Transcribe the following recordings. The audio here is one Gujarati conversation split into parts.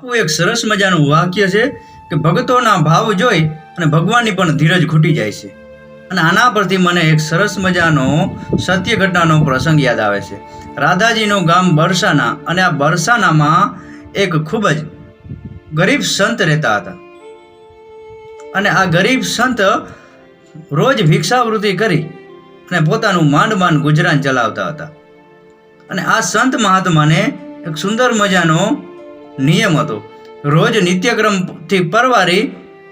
બાપુ એક સરસ મજાનું વાક્ય છે કે ભક્તોના ભાવ જોઈ અને ભગવાનની પણ ધીરજ ખૂટી જાય છે. અને આના પરથી મને એક સરસ મજાનો સત્ય ઘટનાનો પ્રસંગ યાદ આવે છે. રાધાજીનું ગામ બરસાના અને આ બરસાનામાં એક ખૂબ જ ગરીબ સંત રહેતા હતા. અને આ ગરીબ સંત રોજ ભિક્ષાવૃત્તિ કરી અને પોતાનું માંડ માંડ ગુજરાન ચલાવતા હતા. અને આ સંત મહાત્માને એક સુંદર મજાનો નિયમ હતો. રોજ નિત્યક્રમથી પરવારી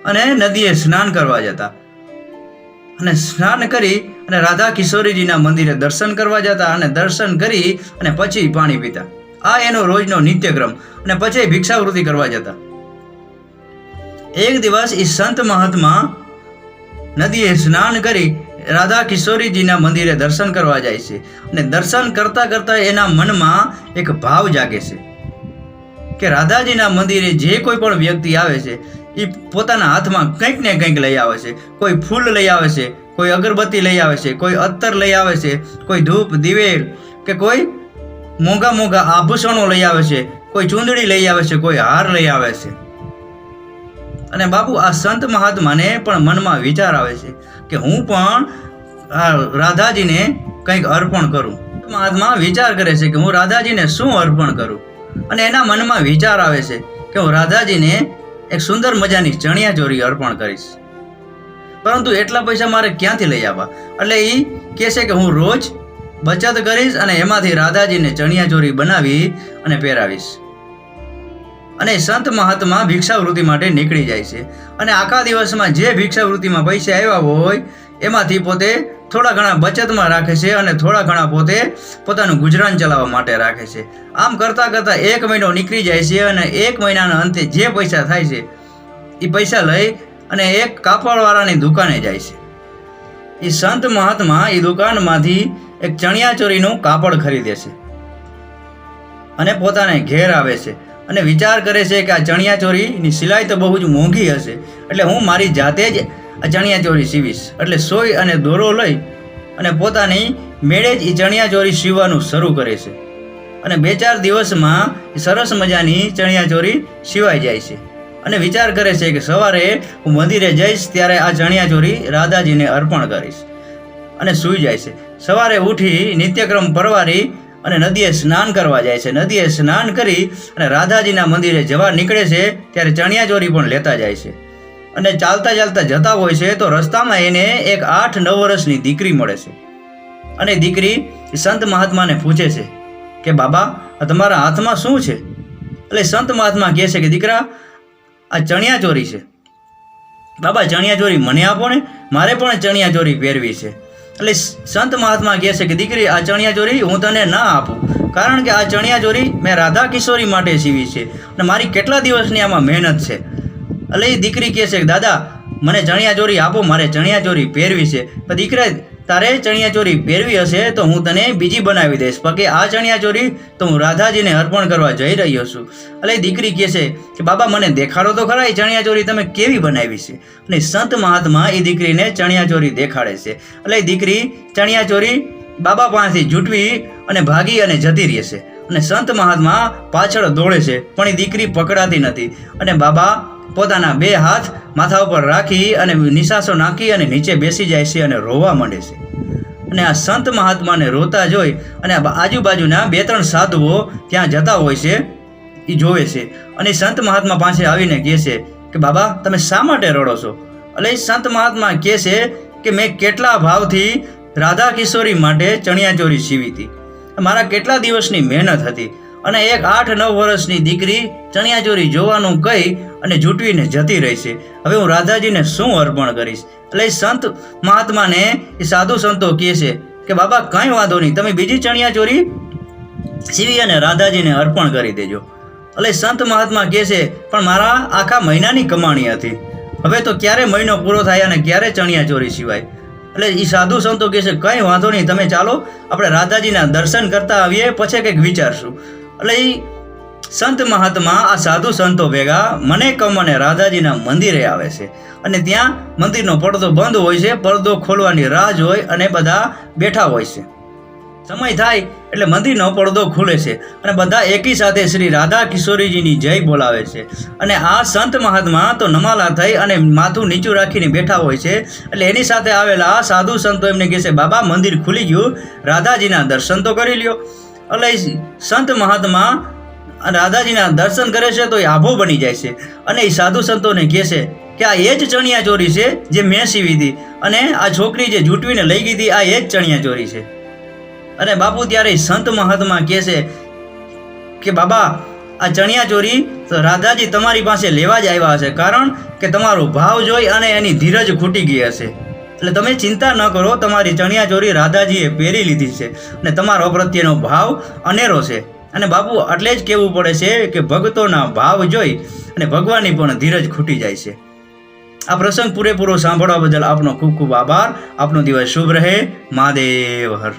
અને નદીએ સ્નાન કરવા જતા. અને સ્નાન કરી અને રાધા કિશોરીજીના મંદિરે દર્શન કરવા જતા અને દર્શન કરી અને પછી પાણી પીતા. આ એનો રોજનો નિત્યક્રમ અને પછી ભિક્ષાવૃત્તિ કરવા જતા. એક દિવસ એ સંત મહાત્મા નદીએ સ્નાન કરી રાધા કિશોરીજીના મંદિરે દર્શન કરવા જાય છે. અને દર્શન કરતા કરતા એના મનમાં એક ભાવ જાગે છે. કે રાધાજીના મંદિરે જે કોઈ પણ વ્યક્તિ આવે છે એ પોતાના હાથમાં કંઈક ને કંઈક લઈ આવે છે. કોઈ ફૂલ લઈ આવે છે, કોઈ અગરબત્તી લઈ આવે છે, કોઈ અત્તર લઈ આવે છે, કોઈ ધૂપ, દિવેલ કે કોઈ મોંઘા મોંઘા આભૂષણો લઈ આવે છે, કોઈ ચૂંદડી લઈ આવે છે, કોઈ હાર લઈ આવે છે. અને બાપુ, આ સંત મહાત્માને પણ મનમાં વિચાર આવે છે કે હું પણ આ રાધાજીને કંઈક અર્પણ કરું. મહાત્મા વિચાર કરે છે કે હું રાધાજીને શું અર્પણ કરું? અને એના મનમાં વિચાર આવે છે કે હું રાધાજીને એક સુંદર મજાની ચણિયા ચોરી અર્પણ કરીશ. પરંતુ એટલા પૈસા મારે ક્યાંથી લઈ આવવા? એટલે એ કહે છે કે હું રોજ બચત કરીશ અને એમાંથી રાધાજીને ચણિયા ચોરી બનાવી અને પહેરાવીશ. અને સંત મહાત્મા ભિક્ષાવૃત્તિ માટે નીકળી જાય છે. અને આખા દિવસમાં જે ભિક્ષાવૃત્તિમાં પૈસા આવ્યા હોય એમાંથી પોતે થોડા ઘણા બચતમાં રાખે છે અને થોડા ઘણા પોતે પોતાનું ગુજરાન ચલાવવા માટે રાખે છે. આમ કરતાં કરતાં એક મહિનો નીકળી જાય છે અને એક મહિનાના અંતે જે પૈસા થાય છે એ પૈસા લઈ અને એક કાપડવાળાની દુકાને જાય છે. એ સંત મહાત્મા એ દુકાનમાંથી એક ચણિયાચોરીનું કાપડ ખરીદે છે અને પોતાને ઘેર આવે છે અને વિચાર કરે છે કે આ ચણિયાચોરીની સિલાઈ તો બહુ જ મોંઘી હશે. એટલે હું મારી જાતે જ આ ચણિયાચોરી સીવીશ. એટલે સોય અને દોરો લઈ અને પોતાની મેળે જ એ ચણિયાચોરી સીવવાનું શરૂ કરે છે. અને બે ચાર દિવસમાં સરસ મજાની ચણિયાચોળી સિવાઈ જાય છે. અને વિચાર કરે છે કે સવારે હું મંદિરે જઈશ ત્યારે આ ચણિયાચોળી રાધાજીને અર્પણ કરીશ. અને સૂઈ જાય છે. સવારે ઉઠી નિત્યક્રમ પરવારી અને નદીએ સ્નાન કરવા જાય છે. નદીએ સ્નાન કરી અને રાધાજીના મંદિરે જવા નીકળે છે ત્યારે ચણિયાચોરી પણ લેતા જાય છે. અને ચાલતા ચાલતા જતા હોય છે, તો રસ્તામાં એને એક આઠ નવ વર્ષની દીકરી મળે છે. અને દીકરી સંત મહાત્માને પૂછે છે કે, બાબા તમારા હાથમાં શું છે? એટલે સંત મહાત્મા કહે છે કે, દીકરા, આ ચણિયાચોરી છે. બાબા ચણિયાચોરી મને આપો ને, મારે પણ ચણિયાચોરી પહેરવી છે. એટલે સંત મહાત્મા કહે છે કે, દીકરી, આ ચણિયાચોરી હું તને ના આપું, કારણ કે આ ચણિયાચોરી મેં રાધા કિશોરી માટે સીવી છે અને મારી કેટલા દિવસની આમાં મહેનત છે. એટલે એ દીકરી કહે છે કે, દાદા, મને ચણિયા ચોરી આપો, મારે ચણિયા ચોરી પહેરવી છે. પણ દીકરા તારે ચણિયાચોરી પહેરવી હશે તો હું તને બીજી બનાવી દઈશ. બાકી આ ચણિયાચોરી તો હું રાધાજીને અર્પણ કરવા જઈ રહ્યો છું. એટલે દીકરી કહે છે કે, બાબા, મને દેખાડો તો ખરા એ ચણિયાચોરી તમે કેવી બનાવી છે? અને સંત મહાત્મા એ દીકરીને ચણિયાચોરી દેખાડે છે. એટલે દીકરી ચણિયાચોરી બાબા પાસેથી જૂટવી અને ભાગી અને જતી રહે છે. અને સંત મહાત્મા પાછળ દોડે છે, પણ એ દીકરી પકડાતી નથી. અને બાબા પોતાના બે હાથ માથા ઉપર રાખી અને નિશાસો નાખી અને નીચે બેસી જાય છે અને રોવા માંડે છે. અને આ સંત મહાત્માને રોતા જોઈ અને આજુબાજુના બે ત્રણ સાધુઓ ત્યાં જતા હોય છે એ જોવે છે. અને સંત મહાત્મા પાસે આવીને કહે છે કે, બાબા, તમે શા માટે રડો છો? એટલે સંત મહાત્મા કહે છે કે, મેં કેટલા ભાવથી રાધા કિશોરી માટે ચણિયાચોરી સીવી હતી. મારા કેટલા દિવસની મહેનત હતી. અને એક આઠ નવ વર્ષની દીકરી ચણિયાચોરી જોવાનું કહી અને જૂટવીને જતી રહી છે હવે હું રાધાજીને શું અર્પણ કરીશ? એટલે સંત મહાત્માને, એ સાધુ સંતો કહે છે કે, બાબા, કંઈ વાંધો નહીં. તમે બીજી ચણિયાચોરી સીવી અને રાધાજીને અર્પણ કરી દેજો. એટલે સંત મહાત્મા કહે છે, પણ મારા આખા મહિનાની કમાણી હતી. હવે તો ક્યારે મહિનો પૂરો થાય અને ક્યારે ચણિયાચોરી સિવાય? એટલે એ સાધુ સંતો કહે છે, કંઈ વાંધો નહીં. તમે ચાલો, આપણે રાધાજીના દર્શન કરતા આવીએ, પછી કંઈક વિચારશું. એટલે એ સંત મહાત્મા, આ સાધુ સંતો ભેગા મને કમ અને રાધાજીના મંદિરે આવે છે. અને ત્યાં મંદિરનો પડદો બંધ હોય છે, પડદો ખોલવાની રાહ જોઈ અને બધા બેઠા હોય છે. સમય થાય એટલે મંદિરનો પડદો ખુલે છે અને બધા એકી સાથે શ્રી રાધા કિશોરીજીની જય બોલાવે છે. અને આ સંત મહાત્મા તો નમાલા થઈ અને માથું નીચું રાખીને બેઠા હોય છે. એટલે એની સાથે આવેલા સાધુ સંતો એમને કહે છે, બાબા, મંદિર ખુલી ગયું. રાધાજીના દર્શન તો કરી લ્યો. એ સંત મહાત્મા રાધાજીના દર્શન કરે છે તો એ આભો બની જાય છે. અને એ સાધુ સંતોને કહે છે કે આ એ જ ચણિયા ચોરી છે જે મેં સીવી હતી અને આ છોકરી જે જૂટવીને લઈ ગઈ હતી આ એ જ ચણિયા ચોરી છે. અને બાપુ ત્યારે સંત મહાત્મા કહે છે કે બાબા, આ ચણિયા ચોરી તો રાધાજી તમારી પાસે લેવા જ આવ્યા હશે. કારણ કે તમારો ભાવ જોઈ અને એની ધીરજ ખૂટી ગઈ હશે. એટલે તમે ચિંતા ન કરો, તમારી ચણિયા ચોરી રાધાજીએ પહેરી લીધી છે અને તમારો પ્રત્યેનો ભાવ અનેરો છે. અને બાપુ એટલે જ કહેવું પડે છે કે ભક્તોના ભાવ જોઈ અને ભગવાનની પણ ધીરજ ખૂટી જાય છે. આ પ્રસંગ પૂરેપૂરો સાંભળવા બદલ આપનો ખૂબ ખૂબ આભાર. આપનો દિવસ શુભ રહે. મહાદેવ હર.